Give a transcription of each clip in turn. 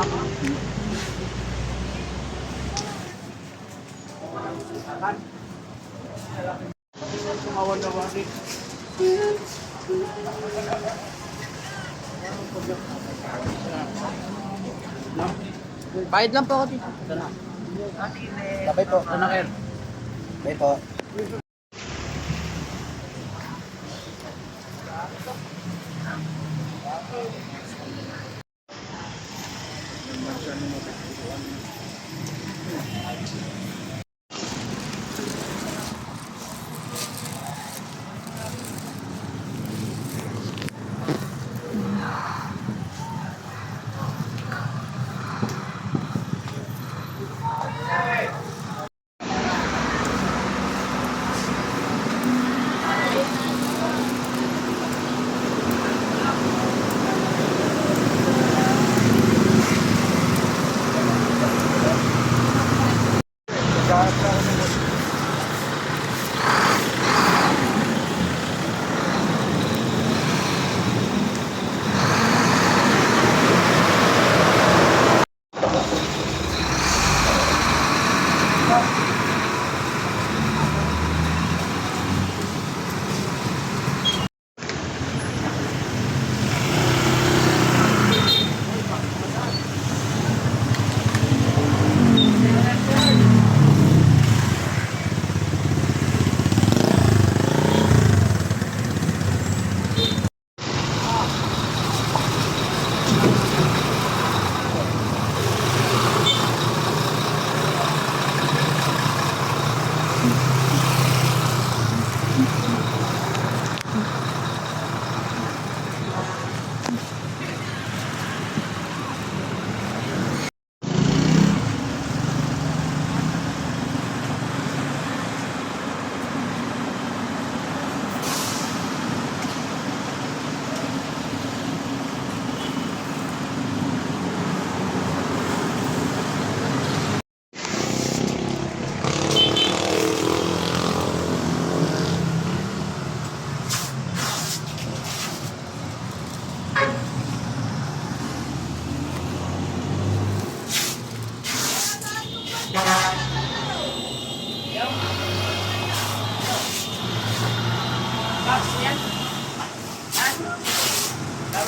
Bayad lang po ako dito. Sabay po. Kayo? Sabay po ano mo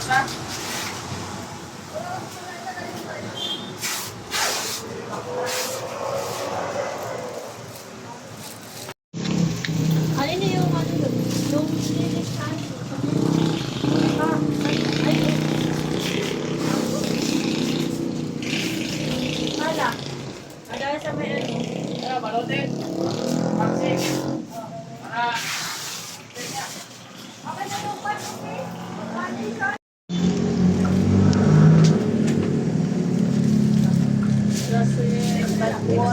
した？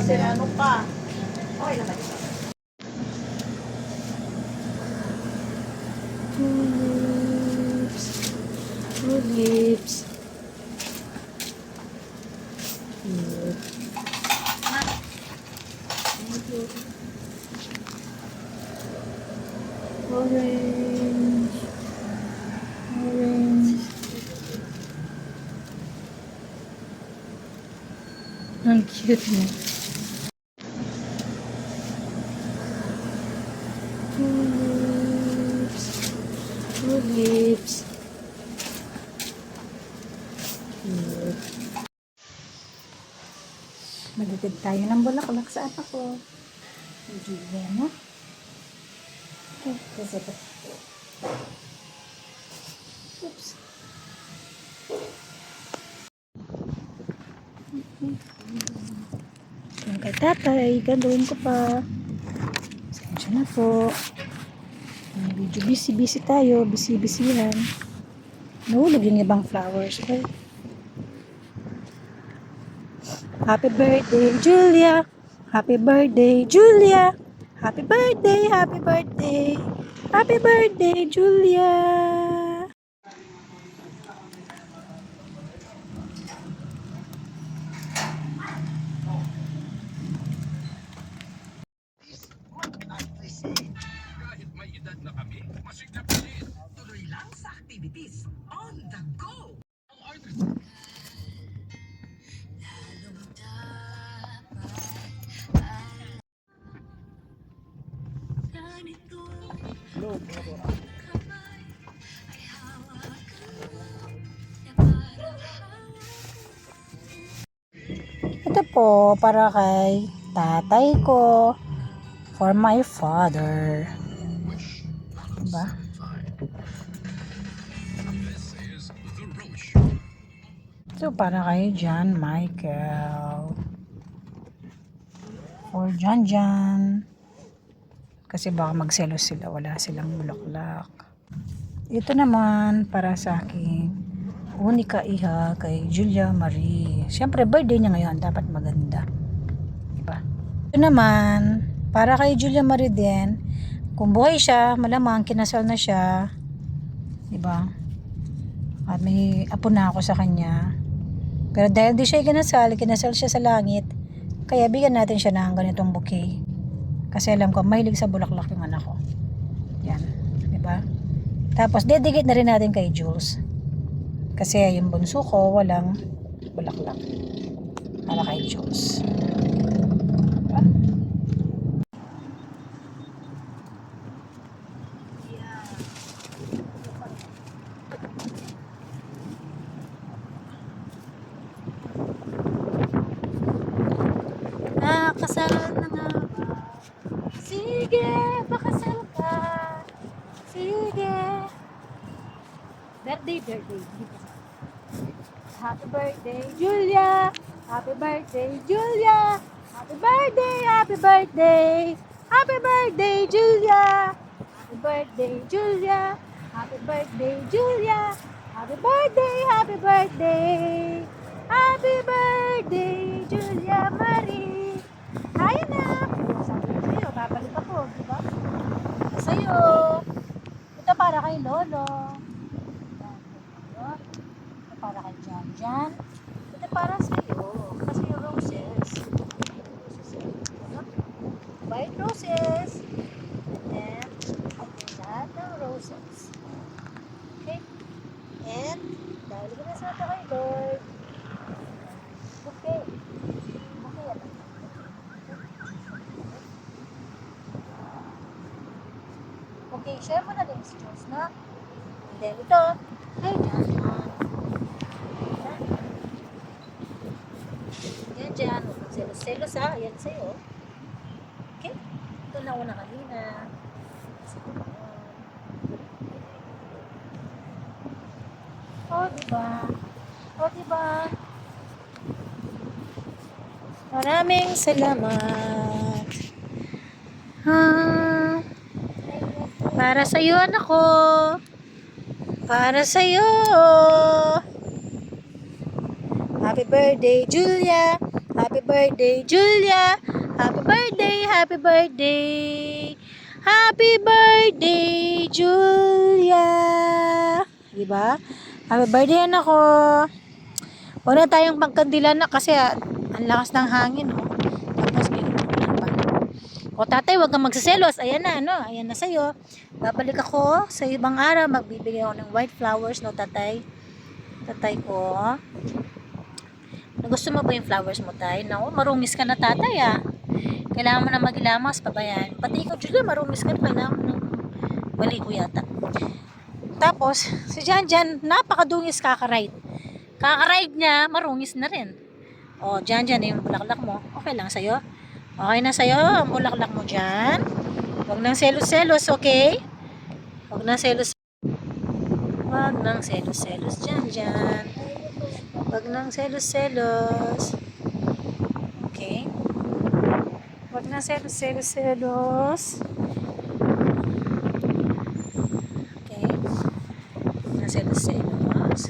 Kasi, pa. Okay naman. Lips. Good lips. Orange. Orange. Ang cute mo. Good lips. Good lips. Cute. Magdagdag tayo ng bulaklak sa anak ko. Hindi na. Okay, kasi ito. Oops. Yung kay tatay, gagawin ko pa. Sensya na po. Medyo busy-busy tayo, busy-busyhan. Nahulog yung ibang flowers. Okay? Happy birthday, Julia. Happy birthday, Julia. Happy birthday, happy birthday. Happy birthday, Julia. Activities. On the go! Po para kay tatay ko for my father. Diba? Ito para kay John Michael. For John John. Kasi baka magselos sila, wala silang bulaklak. Ito naman para sa akin. Unika iha kay Julia Marie. Siyempre, birthday niya ngayon. Dapat maganda. Diba? Ito naman, para kay Julia Marie din. Kung buhay siya, malamang kinasal na siya. Diba? At may apo na ako sa kanya. Pero dahil di siya kinasal, kinasal siya sa langit. Kaya bigyan natin siya ng ganitong bouquet. Kasi alam ko, mahilig sa bulaklak yung anak ko. Yan. Diba? Tapos, dedicate na rin natin kay Jules. Kasi yung bunso ko, walang bulaklak. Para kay Jules. Diba? Nakasal na nga ba? Sige, pakasal ka. Sige. Birthday, birthday. Hindi pa sa- Happy birthday, Julia! Happy birthday, Julia! Happy birthday, happy birthday! Happy birthday, Julia! Happy birthday, Julia! Happy birthday, Julia! Happy birthday, happy birthday! Happy birthday, Julia Marie! Hi, anak! Sabi ko sa'yo, babalik ako, di ba? Sa'yo. Ito para kay Lolo. Jan Jan. Ito para sa'yo. Kasi yung roses. Roses? White roses. And then, lahat ng roses. Okay? And, dahil ko na sa ito kay Lord. Okay. Okay? Okay, share mo na din si Diyos, no? And then ito, hey, John, John. Yan dyan, selos-selos ha, yan sa'yo. Okay? Ito na una kanina. Oh, diba? Oh, diba? Maraming salamat. Ah. Para sa iyo anak ko. Para sa iyo. Happy birthday Julia. Happy birthday Julia. Happy birthday, happy birthday. Happy birthday Julia. Diba? Happy birthday anak ko. Na tayong pagkandila na kasi ah, ang lakas ng hangin. Oh. Tapos may pa. O tatay, huwag kang magsiselos. Ayan na, no? Ayan na sa'yo. Babalik ako sa ibang araw. Magbibigay ako ng white flowers, no, tatay? Tatay ko. Gusto mo ba yung flowers mo, tay? Naku, marungis ka na, tatay, ah. Kailangan mo na magilamas, pabayan. Pati ikaw, Julia, marungis ka na. Kailangan mo na baligo yata. Tapos, si Jan Jan, napakadungis kakaride. Kakaride niya, marungis na rin. O, Jan Jan, yung bulaklak mo. Okay lang sa'yo? Okay na sa'yo ang bulaklak mo dyan. Huwag nang selos-selos, okay? Huwag nang selos. Huwag nang selos-selos dyan, dyan. Huwag nang selos-selos. Okay? Huwag nang selos-selos-selos. Okay? Huwag nang selos-selos.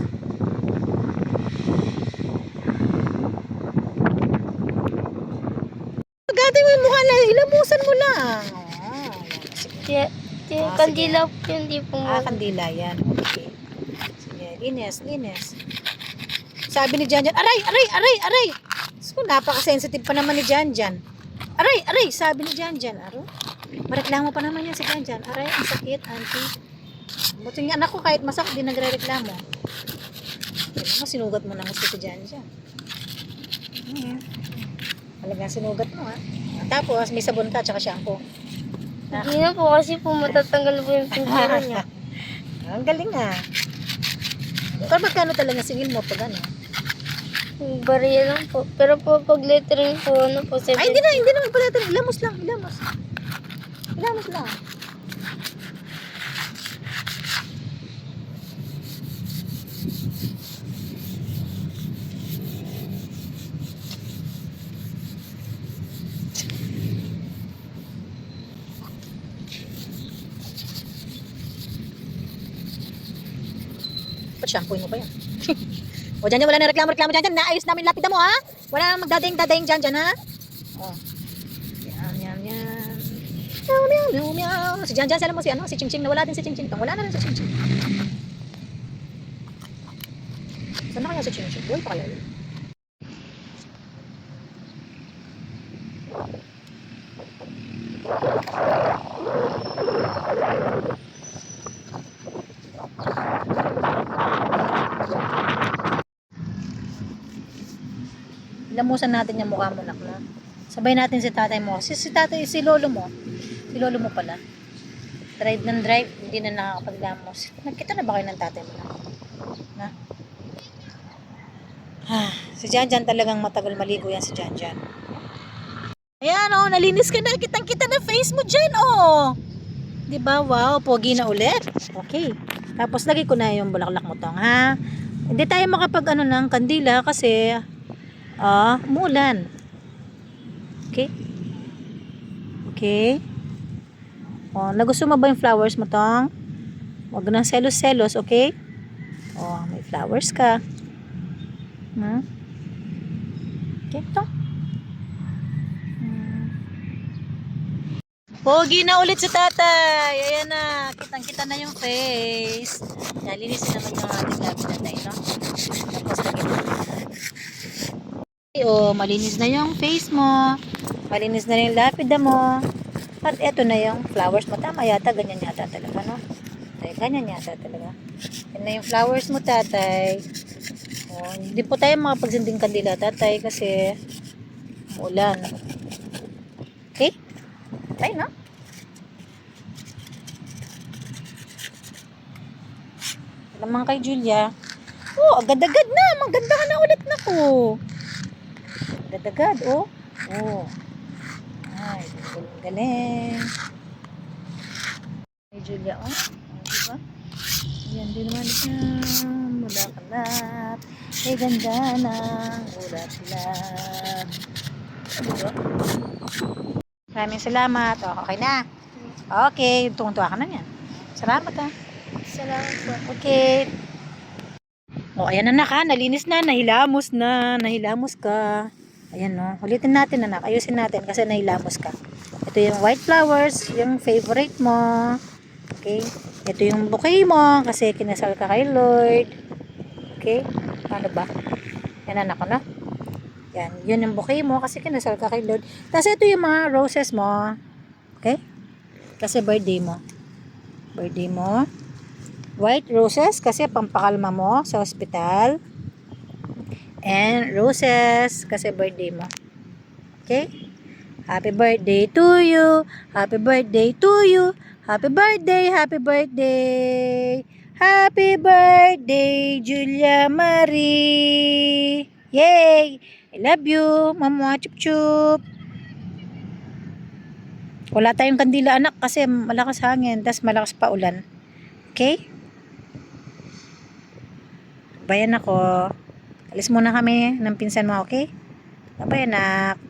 Gati mo yung mukha na, ilamusan mo lang. Tiya, Ah, kandila po yun, di po Ah, kandila yan. Okay. Sige, linis, linis. Sabi ni Janjan, aray, aray, aray, aray. So, napaka-sensitive pa naman ni Janjan. Aray, aray, sabi ni Janjan. Aro? Mareklamo pa naman yan si Janjan. Aray, ang sakit, auntie. Buti nga anak ko kahit masak, di nagre-reklamo. Tignan mo, sinugat mo na gusto si Janjan. Hmm. Talagang sinugat mo ha. Tapos, may sabon ka, tsaka shampoo. Hindi na po kasi po matatanggal po yung pintero niya. Ang galing ah. Pero magkano talaga singil mo pag ano? Bariya lang po. Pero po pag lettering po, ano po, 7. Ay, hindi na, hindi na magpalatan. Ilamos lang, ilamos. Ilamos lang. Ba't shampoo mo pa yan? o dyan dyan, wala na reklamo-reklamo dyan dyan. Naayos namin lapida mo ha. Wala nang magdadaying-dadaying dyan dyan ha. O. Yan, yan, yan. Meow, meow, meow, meow. Si Jan Jan, alam mo si ano, si Ching Ching, nawala din si Ching Ching. Wala na rin si Ching Ching. Saan na kaya si Ching Ching? Buhay pa kaya yun? Lamusan natin yung mukha mo, nak, na. Sabay natin si tatay mo. Si, si tatay, si lolo mo. Si lolo mo pala. Drive ng drive, hindi na nakakapaglamos. Nagkita na ba kayo ng tatay mo na? Na? Ah, si Jan Jan talagang matagal maligo yan si Jan Jan. Ayan oh, nalinis ka na. Kitang kita na face mo dyan oh. Di ba? Wow, pogi na ulit. Okay. Tapos lagay ko na yung bulaklak mo tong ha. Hindi tayo makapag ano ng kandila kasi ah, mulan. Okay? Okay? Oh, nagusto mo ba yung flowers mo tong? Huwag nang selos-selos, okay? Oh, may flowers ka. Hmm? Okay, ito. Hmm. Pogi na ulit si tatay. Ayan na. Kitang-kita na yung face. Yan, linisin naman yung ating labi na tayo, no? Tapos Oh, malinis na yung face mo. Malinis na rin yung lapida mo. At eto na yung flowers mo. Tama yata, ganyan yata talaga, no? Tay, ganyan yata talaga. Yan na yung flowers mo, tatay. Oh, hindi po tayo makapagsinding kandila, tatay, kasi ulan. Okay? Tay, no? Naman kay Julia. Oh, agad-agad na. Maganda ka na ulit na ko. Agad-agad, oh. Oh. Ay, galing, galing. Ay, Julia, oh. Oh, diba? Yan din naman siya. Mula kalat. Ay, ganda ng ulat-lat. Oh, diba? Maraming salamat. Oh, okay na. Okay, tungtuwa ka na yan. Salamat ah. Salamat po. Okay. O, ayan na ka. Nalinis na. Nahilamos na. Nahilamos ka. Ayan no. Ulitin natin anak. Ayusin natin kasi nahilamos ka. Ito yung white flowers. Yung favorite mo. Okay. Ito yung bouquet mo kasi kinasal ka kay Lord. Okay. Ano ba? Yan anak ko na. Yan. Yun yung bouquet mo kasi kinasal ka kay Lord. Tapos ito yung mga roses mo. Okay. Kasi birthday mo. Birthday mo white roses kasi pampakalma mo sa hospital. And roses kasi birthday mo. Okay? Happy birthday to you. Happy birthday to you. Happy birthday, happy birthday. Happy birthday, Julia Marie. Yay! I love you, mama chup chup. Wala tayong kandila anak kasi malakas hangin, tas malakas pa ulan. Okay? Bayan ako. Alis muna kami ng pinsan mo, okay? Bye-bye, anak.